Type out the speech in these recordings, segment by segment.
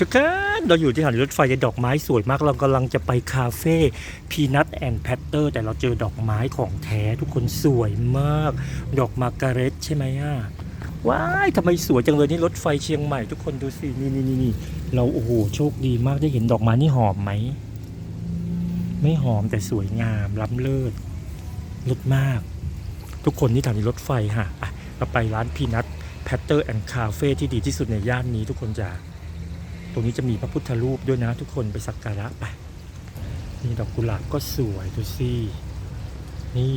ทุกคนเราอยู่ที่สถานีรถไฟดอกไม้สวยมาก เรากำลังจะไปคาเฟ่พีนัทแอนด์แพตเตอร์แต่เราเจอดอกไม้ของแท้ทุกคนสวยมาก ดอกมาการเร็ตใช่ไหมอะว้ายทำไมสวยจังเลยนี่รถไฟเชียงใหม่ทุกคนดูสินี่นี่นี่นี่เราโอ้โหโชคดีมากได้เห็นดอกไม้นี่หอมไหม ไม่หอมแต่สวยงามล้ำเลิศลิศมาก ทุกคนที่สถานีรถไฟค่ะอะเราไปร้านพีนัทแพตเตอร์แอนด์คาเฟ่ที่ดีที่สุดในย่านนี้ทุกคนจะ ตรงนี้จะมีพระพุทธรูปด้วยนะทุกคนไปสักการะไป นี่ดอกกุหลาบก็สวยดูสินี่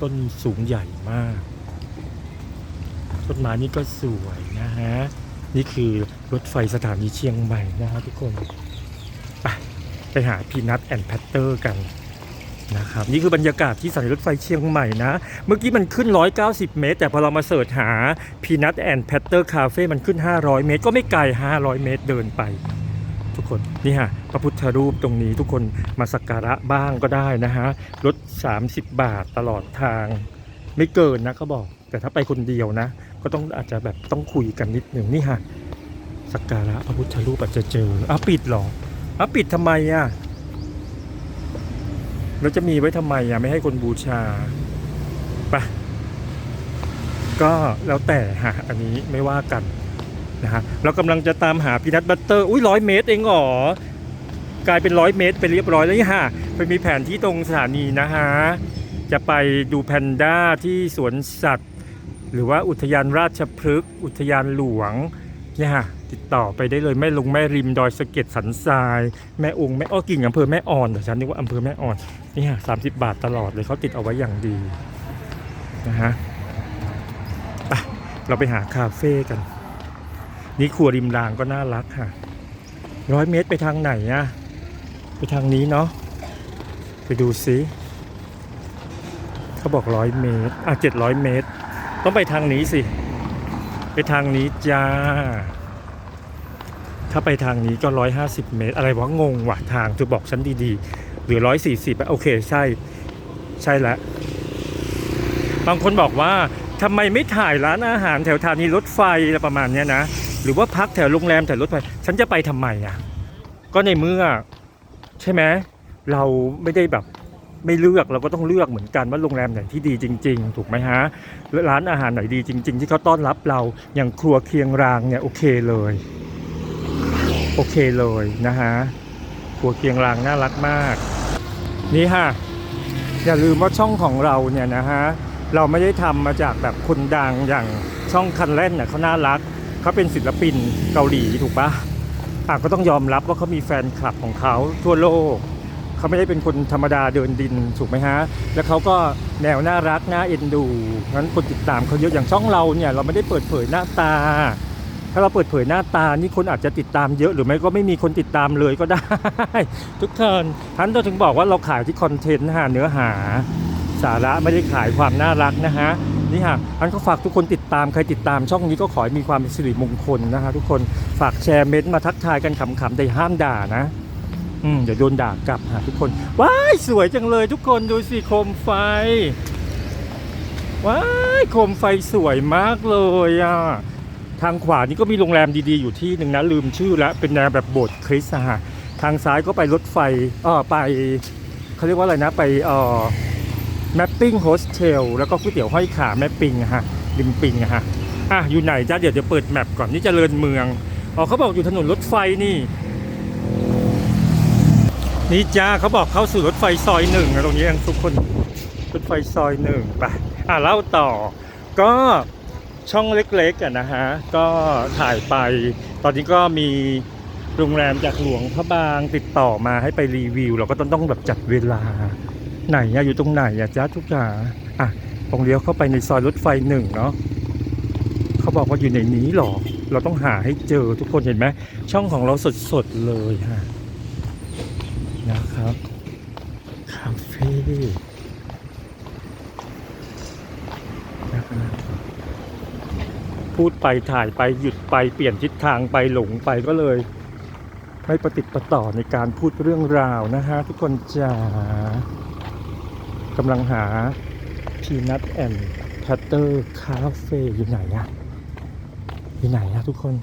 ต้นสูงใหญ่มาก ต้นไม้นี่ก็สวยนะฮะ นี่คือรถไฟสถานีเชียงใหม่นะฮะทุกคน ไปไปหาพีนัทแอนด์แพตเตอร์กัน นะครับนี่คือบรรยากาศที่สถานีรถไฟเชียงใหม่นะ เมื่อกี้มันขึ้น 190 เมตร แต่พอเรามาเสิร์ชหา Peanut and Patter Cafe มันขึ้น 500 เมตร ก็ไม่ไกล 500 เมตรเดินไป ทุกคนนี่ฮะพระพุทธรูปตรงนี้ทุกคนมาสักการะบ้างก็ได้นะฮะลด 30 บาทตลอดทาง ไม่เกินนะเขาบอก แต่ถ้าไปคนเดียวนะ ก็ต้องอาจจะแบบต้องคุยกันนิดหนึ่งนี่ฮะสักการะพระพุทธรูปอาจจะเจออ้าปิดหรออ้าปิดทำไมอะ แล้วจะมีไว้ทำไมอะไม่ให้คนบูชาไปก็แล้วแต่ฮะอันนี้ไม่ว่ากันนะฮะเรากำลังจะตามหาพีนัทบัตเตอร์อุ้ยร้อยเมตรเองเหรอกลายเป็นร้อยเมตรไปเรียบร้อยแล้วนี่ฮะไปมีแผนที่ตรงสถานีนะฮะจะไปดูแพนด้าที่สวนสัตว์ หรือว่าอุทยานราชพฤกษ์อุทยานหลวง เนี่ยฮะติดต่อไปได้เลยแม่ลงแม่ริมดอยสะเก็ดสันทราย แม่องค์แม่อ้อกิ่งอำเภอแม่อ่อนแต่ฉันนึกว่าอำเภอแม่อ่อนนี่ฮะสามสิบบาทตลอดเลยเขาติดเอาไว้อย่างดีนะฮะเราไปหาคาเฟ่กัน นี่ครัวริมรางก็น่ารักค่ะร้อยเมตรไปทางไหนอะไปทางนี้เนาะไปดูซิเขาบอกร้อยเมตรอะเจ็ดร้อยเมตร ต้องไปทางนี้สิ ไปทางนี้จ้า ถ้าไปทางนี้ก็ร้อยห้าสิบเมตร อะไรวะงงวะทางเธอบอกฉันดีๆ หรือร้อยสี่สิบโอเคใช่ ใช่แล้วบางคนบอกว่าทำไมไม่ถ่ายร้านอาหารแถวสถานีรถไฟอะไรประมาณเนี้ยนะ หรือว่าพักแถวโรงแรมแถวรถไฟ ฉันจะไปทำไมอะ ก็ในเมื่อ ใช่ไหมเราไม่ได้แบบ ไม่เลือกเราก็ต้องเลือกเหมือนกันว่าโรงแรมไหนที่ดีจริง ๆ ถูกไหมฮะร้านอาหารไหนดีจริง ๆ ที่เขาต้อนรับเราอย่างครัวเคียงรางเนี่ยโอเคเลย โอเคเลยนะฮะครัวเคียงรางน่ารักมาก นี่ฮะอย่าลืมว่าช่องของเราเนี่ยนะฮะเราไม่ได้ทำมาจากแบบคนดังอย่างช่องคันเล่นน่ะเขาน่ารักเขาเป็นศิลปินเกาหลีถูกปะอะก็ต้องยอมรับว่าเขามีแฟนคลับของเขาทั่วโลก เขาไม่ได้เป็นคนธรรมดาเดินดินถูกไหมฮะ แล้วเขาก็แนวน่ารักน่าเอ็นดูงั้นคนติดตามเขาเยอะอย่างช่องเราเนี่ยเราไม่ได้เปิดเผยหน้าตา ถ้าเราเปิดเผยหน้าตานี่คนอาจจะติดตามเยอะหรือไม่ก็ไม่มีคนติดตามเลยก็ได้ ทุกคนท่านเราถึงบอกว่าเราขายที่คอนเทนต์นะฮะเนื้อหา สาระไม่ได้ขายความน่ารักนะฮะนี่ฮะอันก็ฝากทุกคนติดตาม ใครติดตามช่องนี้ก็ขอให้มีความสิริมงคลนะฮะทุกคน ฝากแชร์เม้นต์มาทักทายกันขำๆแต่ห้ามด่านะ อืมเดี๋ยวโดนด่ากลับฮะทุกคน ว้ายสวยจังเลยทุกคนดูสิโคมไฟ ว้ายโคมไฟสวยมากเลยอะ ทางขวานี่ก็มีโรงแรมดีๆอยู่ที่หนึ่งนะลืมชื่อแล้วเป็นแนวแบบโบสถ์คริสต์ฮะทางซ้ายก็ไปรถไฟเออไปเขาเรียกว่าอะไรนะไปเออแมปปิ้งโฮสเทลแล้วก็ก๋วยเตี๋ยวห้อยขาแม่ปิงฮะริมปิงฮะอะอยู่ไหนจ้าเดี๋ยวจะเปิดแมปก่อนนี่เจริญเมืองอ๋อเขาบอกอยู่ถนนรถไฟนี่ นี่จ้าเขาบอกเข้าสู่รถไฟซอยหนึ่งตรงนี้ยังทุกคนรถไฟซอยหนึ่งไปอะเล่าต่อ ก็ช่องเล็กๆอะนะฮะก็ถ่ายไป ตอนนี้ก็มีโรงแรมจากหลวงพระบางติดต่อมาให้ไปรีวิว เราก็ต้องต้องแบบจัดเวลา ไหนอะอยู่ตรงไหนอะจ้าทุกอย่าอะตรงเลี้ยวเข้าไปในซอยรถไฟหนึ่งเนาะเขาบอกว่าอยู่ในนี้หรอ เราต้องหาให้เจอทุกคนเห็นไหมช่องของเราสดๆเลยฮะ นะครับ คาเฟ่นะครับพูดไปถ่ายไปหยุดไปเปลี่ยนทิศทางไปหลงไปก็เลย ไม่ประติดประต่อในการพูดเรื่องราวนะฮะ ทุกคนจ๋ากำลังหา Peanut and Butter Cafe อยู่ไหนอะอยู่ไหนอะทุกคน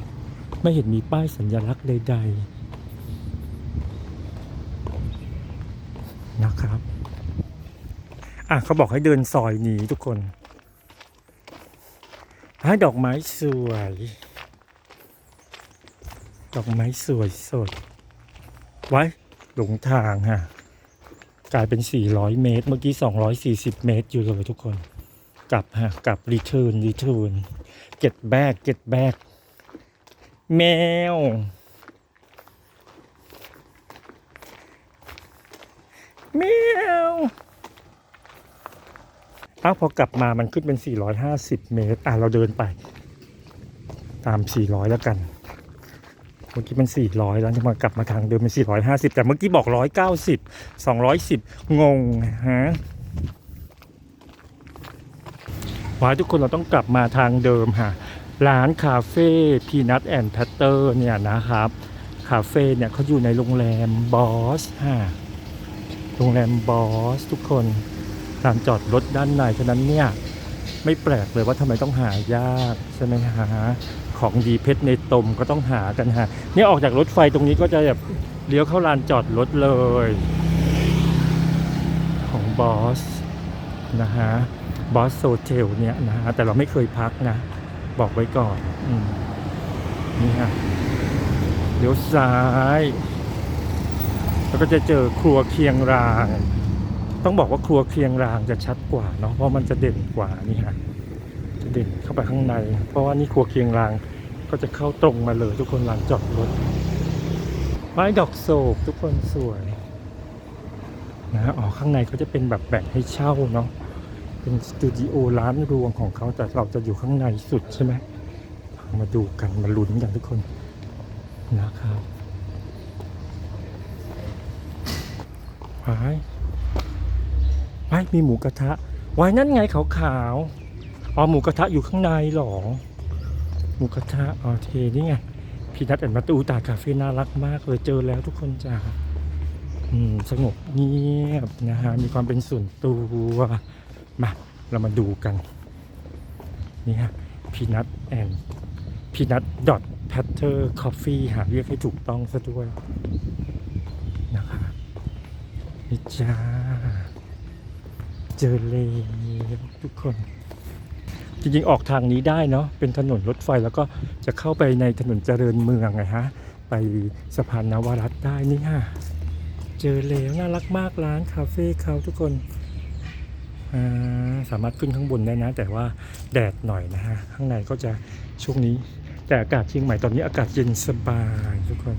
ไม่เห็นมีป้ายสัญลักษณ์ใด ๆ นะครับ อะเขาบอกให้เดินซอยนี้ทุกคนให้ดอกไม้สวย ดอกไม้สวยสด ไว้หลงทางฮะ กลายเป็น 400 เมตร เมื่อกี้ 240 เมตรอยู่เลยทุกคน กลับฮะ กลับรีเทิร์นรีเทิร์นเก็ตแบกเก็ตแบกแมว แมวอ้าวพอกลับมามันขึ้นเป็น 450 เมตร อะ เราเดินไป ตาม 400 แล้วกัน เมื่อกี้มัน 400 แล้วจะมากลับมาทางเดิมเป็น 450 แต่เมื่อกี้บอก 190 210 งงฮะวายทุกคนเราต้องกลับมาทางเดิมฮะร้านคาเฟ่พีนัทแอนด์แพตเตอร์เนี่ยนะครับ คาเฟ่เนี่ยเขาอยู่ในโรงแรมบอสฮะ โรงแรมบอสทุกคนลานจอดรถด้านในฉะนั้นเนี่ย ไม่แปลกเลยว่าทำไมต้องหายากใช่ไหมฮะของดีเพชรในตมก็ต้องหากันฮะเนี่ยออกจากรถไฟตรงนี้ก็จะแบบเลี้ยวเข้าลานจอดรถเลย ของบอสนะฮะบอสโซเทลเนี่ยนะฮะแต่เราไม่เคยพักนะ บอกไว้ก่อนอนี่ฮะเลี้ยวซ้าย แล้วก็จะเจอครัวเคียงราง ต้องบอกว่าครัวเคียงรางจะชัดกว่าเนาะเพราะมันจะเด่นกว่านี่ฮะจะเด่นเข้าไปข้างใน เพราะว่านี่ครัวเคียงรางก็จะเข้าตรงมาเลยทุกคนหลานจอดรถไม้ดอกโศกทุกคนสวยนะอ๋อข้างในเขาจะเป็นแบบแบ่งให้เช่าเนาะเป็นสตูดิโอร้านรวงของเขาแต่เราจะอยู่ข้างในสุดใช่ไหมมาดูกันมาลุ้นกันทุกคนนะครับ ว้ายว้ายมีหมูกระทะว้ายนั่นไงขาวๆอ๋อหมูกระทะอยู่ข้างในหรอ หมูกระทะอ๋อเทนี่ไงพี่นัทแอนมาตูตาคาเฟ่น่ารักมากเลยเจอแล้วทุกคนจ้าสงบเงียบนะฮะมีความเป็นส่วนตัวมาเรามาดูกันนี่ฮะพีนัทแอนพีนัทดอทแพทเทอร์คอฟฟี่หาเรียกให้ถูกต้องซะด้วย นี่จ้า เจอเลยทุกคน จริงๆ ออกทางนี้ได้เนาะ เป็นถนนรถไฟแล้วก็จะเข้าไปในถนนเจริญเมืองไงฮะ ไปสะพานนวรัตได้นี่ฮะ เจอแล้วน่ารักมากร้านคาเฟ่เขาทุกคน สามารถขึ้นข้างบนได้นะ แต่ว่าแดดหน่อยนะฮะ ข้างในก็จะช่วงนี้ แต่อากาศเชียงใหม่ตอนนี้อากาศเย็นสบายทุกคน